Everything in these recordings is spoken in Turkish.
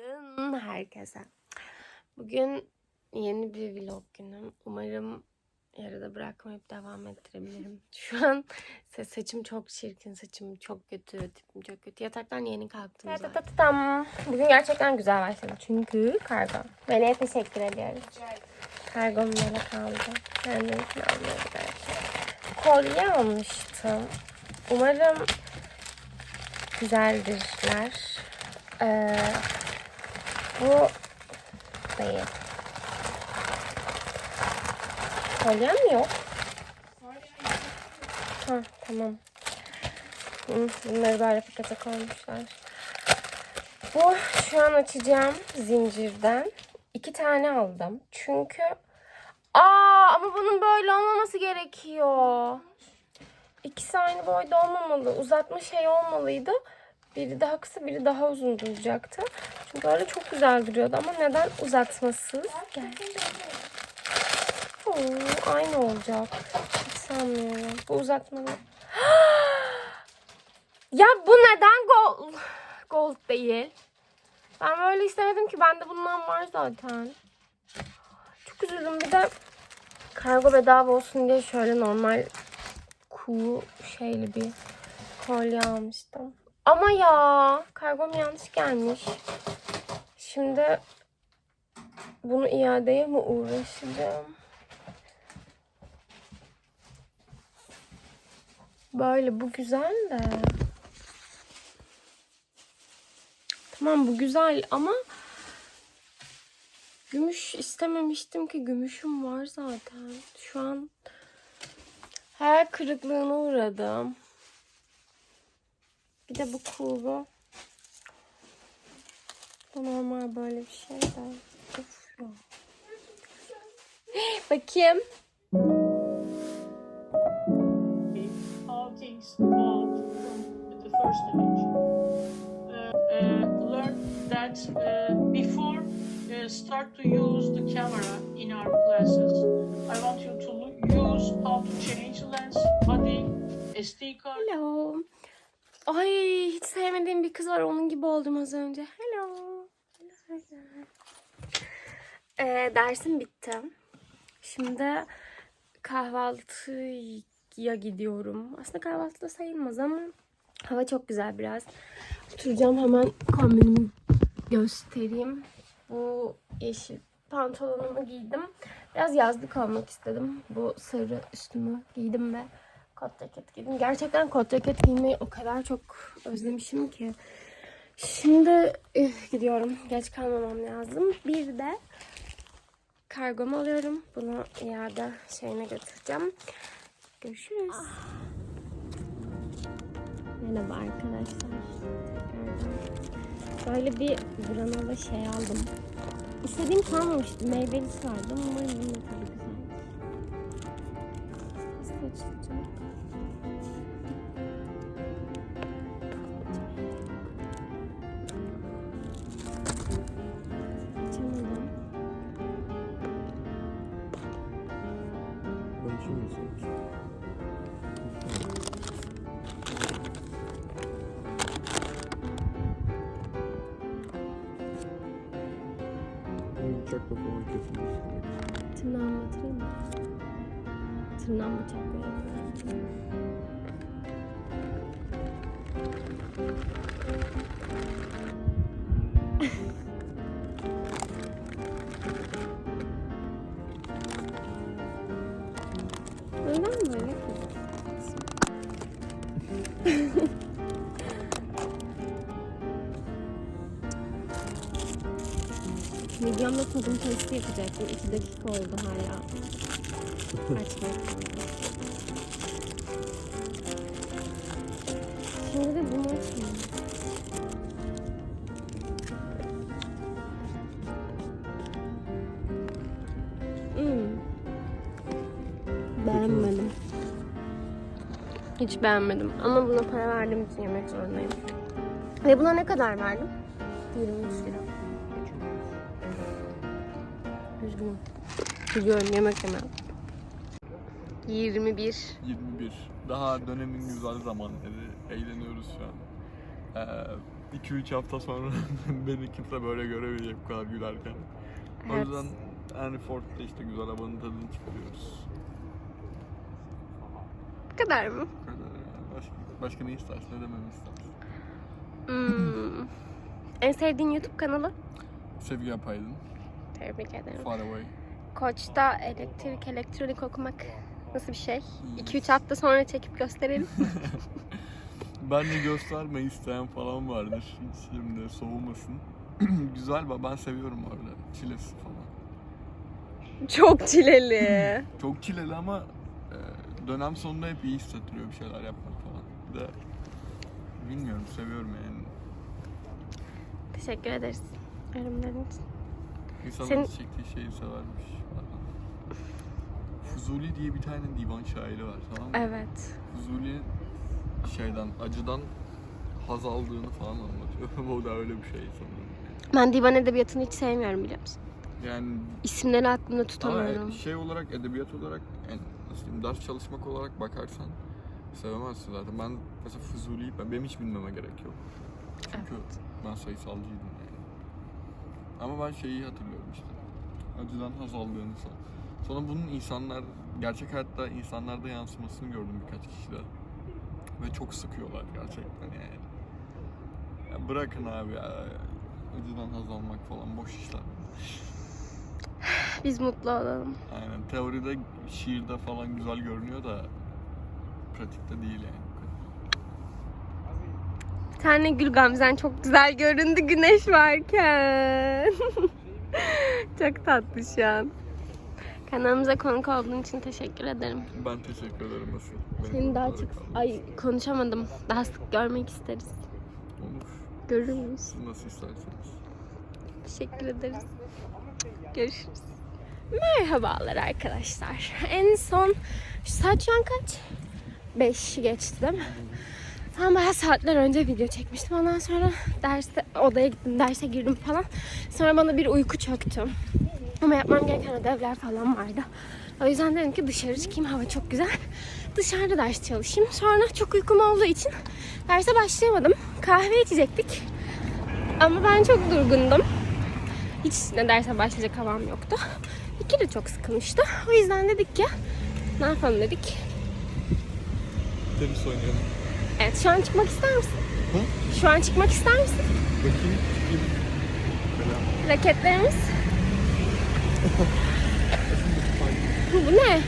Günaydın herkese. Bugün yeni bir vlog günüm. Umarım yarıda bırakmayıp devam ettirebilirim. Şu an sa- saçım çok çirkin, saçım çok kötü, tipim çok kötü. Yataktan yeni kalktım zaten. Tam. Bugün gerçekten güzel başladı çünkü kargo. Meleğe teşekkür ediyoruz. Kargom melek aldı. Kendimkini almıyordu belki. Kolye almıştım. Umarım güzeldirler. Ee, bu değil. Kolye mi yok? Ha tamam. Bunları böyle pakete koymuşlar. Bu şu an açacağım zincirden. iki tane aldım. Çünkü Aa ama bunun böyle olmaması gerekiyor. İkisi aynı boyda olmamalı. Uzatma şey olmalıydı. Biri daha kısa, biri daha uzun duracaktı. Çünkü öyle çok güzel duruyordu ama neden uzatmasız geldi? Oo, aynı olacak. Hiç sanmıyorum. Bu uzatmalı. ya bu neden gold, gold değil? Ben böyle istemedim ki. Bende bundan var zaten. Çok üzüldüm. Bir de kargo bedava olsun diye şöyle normal kuğu şeyli bir kolye almıştım. Ama ya kargom yanlış gelmiş. Şimdi bunu iadeye mi uğraşacağım? Böyle bu güzel de. Tamam bu güzel ama gümüş istememiştim ki gümüşüm var zaten. Şu an hayal kırıklığına uğradım. Bir de bu kulu. Normal böyle bir şey de. Of ya. Bakayım. Hello. Ay hiç sevmediğim bir kız var. Onun gibi oldum az önce. Hello. Ee, dersim bitti. Şimdi kahvaltıya gidiyorum. Aslında kahvaltı da sayılmaz ama hava çok güzel biraz. Oturacağım hemen kombinimi göstereyim. Bu yeşil pantolonumu giydim. Biraz yazlık olmak istedim. Bu sarı üstümü giydim ve kot ceket giydim. Gerçekten kot ceket giymeyi o kadar çok özlemişim ki. Şimdi üf, gidiyorum. Geç kalmamam lazım. Bir de kargomu alıyorum. Bunu iade şeyine götüreceğim. Görüşürüz. Merhaba arkadaşlar. Böyle bir granola şey aldım. İstediğim kalmamıştı. Meyvelisi vardı umarım bunun da tadı güzeldir. Nasıl Bıçakla falan kesilmiş. Tırnağımı batırayım mı? Tırnağım bıçak böyle. Videomda tadım testi yapacaktım. 2 dakika oldu hala. Açmak. Şimdi de bunu açayım. Hmm. Beğenmedim. Hiç beğenmedim. Ama buna para verdiğim için yemek zorundayım. Ve buna ne kadar verdim? 23 lira. Üzgünüm. Gidiyorum yemek yemem. 21. 21. Daha dönemin güzel zamanları. Eğleniyoruz şu an. Ee, 2-3 hafta sonra beni kimse böyle göremeyecek bu kadar gülerken. O Evet. yüzden yani Ford'da işte güzel havanın tadını çıkarıyoruz. Bu kadar mı? Başka, başka ne istersin? Ne dememi istersin? Hmm. En sevdiğin YouTube kanalı? Sevgi yapaydın. Tebrik ederim. Far away. Koç'ta elektrik, elektronik okumak nasıl bir şey? 2-3 hafta sonra çekip gösterelim. Bence gösterme isteyen falan vardır. Hiç şimdi soğumasın. Güzel ba- ben seviyorum öyle. Çilesi falan. Çok çileli. Çok çileli ama e, dönem sonunda hep iyi hissettiriyor bir şeyler yapmak falan. Bir de bilmiyorum seviyorum yani. Teşekkür ederiz. Yorumların için. İnsanın Senin- çektiği şeyi severmiş. Fuzuli diye bir tane divan şairi var tamam mı? Evet. Fuzuli şeyden, acıdan haz aldığını falan anlatıyor. o da öyle bir şey sanırım. Ben divan edebiyatını hiç sevmiyorum biliyor musun? Yani İsimleri aklımda ama tutamıyorum. e- şey olarak, edebiyat olarak, yani nasıl diyeyim, ders çalışmak olarak bakarsan sevemezsin zaten. Ben mesela Fuzuli'yi, ben, benim hiç bilmeme gerek yok. Çünkü ben sayısalcıydım yani. Ama ben şeyi hatırlıyorum işte. Acıdan haz aldığını sonra. Sonra bunun insanlar, gerçek hayatta insanlarda yansımasını gördüm birkaç kişide. Ve çok sıkıyorlar gerçekten yani. Ya bırakın abi ya. Acıdan haz almak falan boş işler. Biz mutlu olalım. Aynen. Teoride, şiirde falan güzel görünüyor da pratikte değil yani. Tane Gül Gamzen çok güzel göründü güneş varken. çok tatlı şu an. Kanalımıza konuk olduğun için teşekkür ederim. Ben teşekkür ederim Asıl. Beni Seni daha çok... Ay konuşamadım. Daha sık görmek isteriz. Olur. Görür müyüz? Siz nasıl isterseniz. Teşekkür ederiz. Görüşürüz. Merhabalar arkadaşlar. En son şu saat şu an kaç? 5 geçti değil mi? Ben bayağı saatler önce video çekmiştim. Ondan sonra derste odaya gittim, derse girdim falan. Sonra bana bir uyku çöktü. Ama yapmam gereken ödevler falan vardı. O yüzden dedim ki dışarı çıkayım. Hava çok güzel. Dışarıda ders çalışayım. Sonra çok uykum olduğu için derse başlayamadım. Kahve içecektik. Ama ben çok durgundum. Hiç ne derse başlayacak havam yoktu. İki de çok sıkılmıştı. O yüzden dedik ki ne yapalım dedik. Tenis oynayalım. Evet şu an çıkmak ister misin? Hı? Şu an çıkmak ister misin? Bakayım. Raketlerimiz. Bu ne?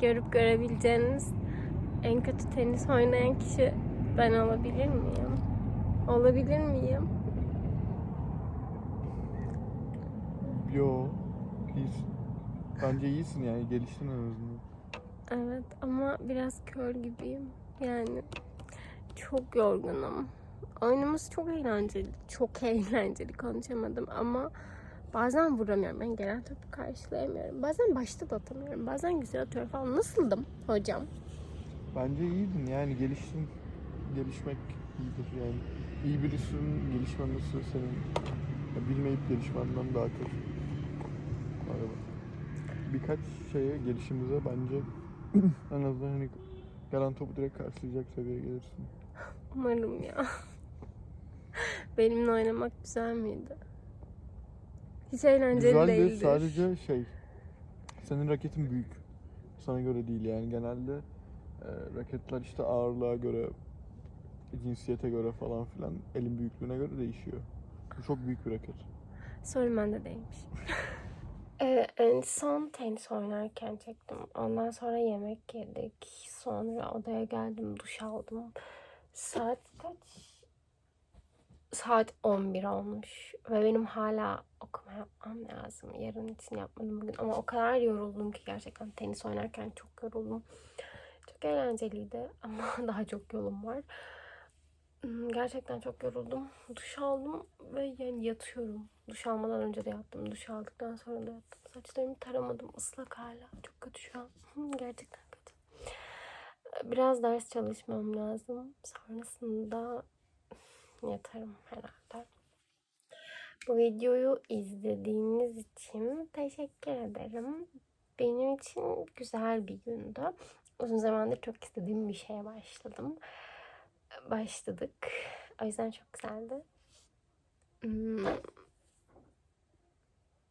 Görüp görebileceğiniz en kötü tenis oynayan kişi ben olabilir miyim? Olabilir miyim? Yo. İyisin. Bence iyisin yani. Geliştin en azından. Evet ama biraz kör gibiyim. Yani çok yorgunum. Oyunumuz çok eğlenceli. Çok eğlenceli konuşamadım ama bazen vuramıyorum. Ben gelen topu karşılayamıyorum. Bazen başta da atamıyorum. Bazen güzel atıyorum falan. Nasıldım hocam? Bence iyiydin yani geliştin. Gelişmek iyidir yani. İyi birisinin gelişmemesi senin ya bilmeyip gelişmenden daha kötü. Araba. Birkaç şeye gelişimize bence en azından hani gelen topu direkt karşılayacak seviyeye gelirsin. Umarım ya. Benimle oynamak güzel miydi? Hiç eğlenceli Güzel de değildir. sadece şey senin raketin büyük. Sana göre değil yani genelde e, raketler işte ağırlığa göre cinsiyete göre falan filan elin büyüklüğüne göre değişiyor. Bu çok büyük bir raket. Sorun bende değilmiş. Ee, en son tenis oynarken çektim. Ondan sonra yemek yedik. Sonra odaya geldim, duş aldım. Saat kaç? Saat 11 olmuş. Ve benim hala okuma yapmam lazım. Yarın için yapmadım bugün. Ama o kadar yoruldum ki gerçekten tenis oynarken çok yoruldum. Çok eğlenceliydi ama daha çok yolum var. Hmm, Gerçekten çok yoruldum. Duş aldım ve yani yatıyorum. Duş almadan önce de yattım. Duş aldıktan sonra da yattım. Saçlarımı taramadım. ıslak hala. Çok kötü şu an. Gerçekten kötü. Biraz ders çalışmam lazım. Sonrasında yatarım herhalde. Bu videoyu izlediğiniz için teşekkür ederim. Benim için güzel bir gündü. Uzun zamandır çok istediğim bir şeye başladım. Başladık. O yüzden çok güzeldi. Hmm.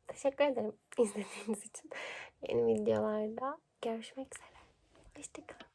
Teşekkür ederim izlediğiniz için. Yeni videolarda görüşmek üzere. Hoşçakalın.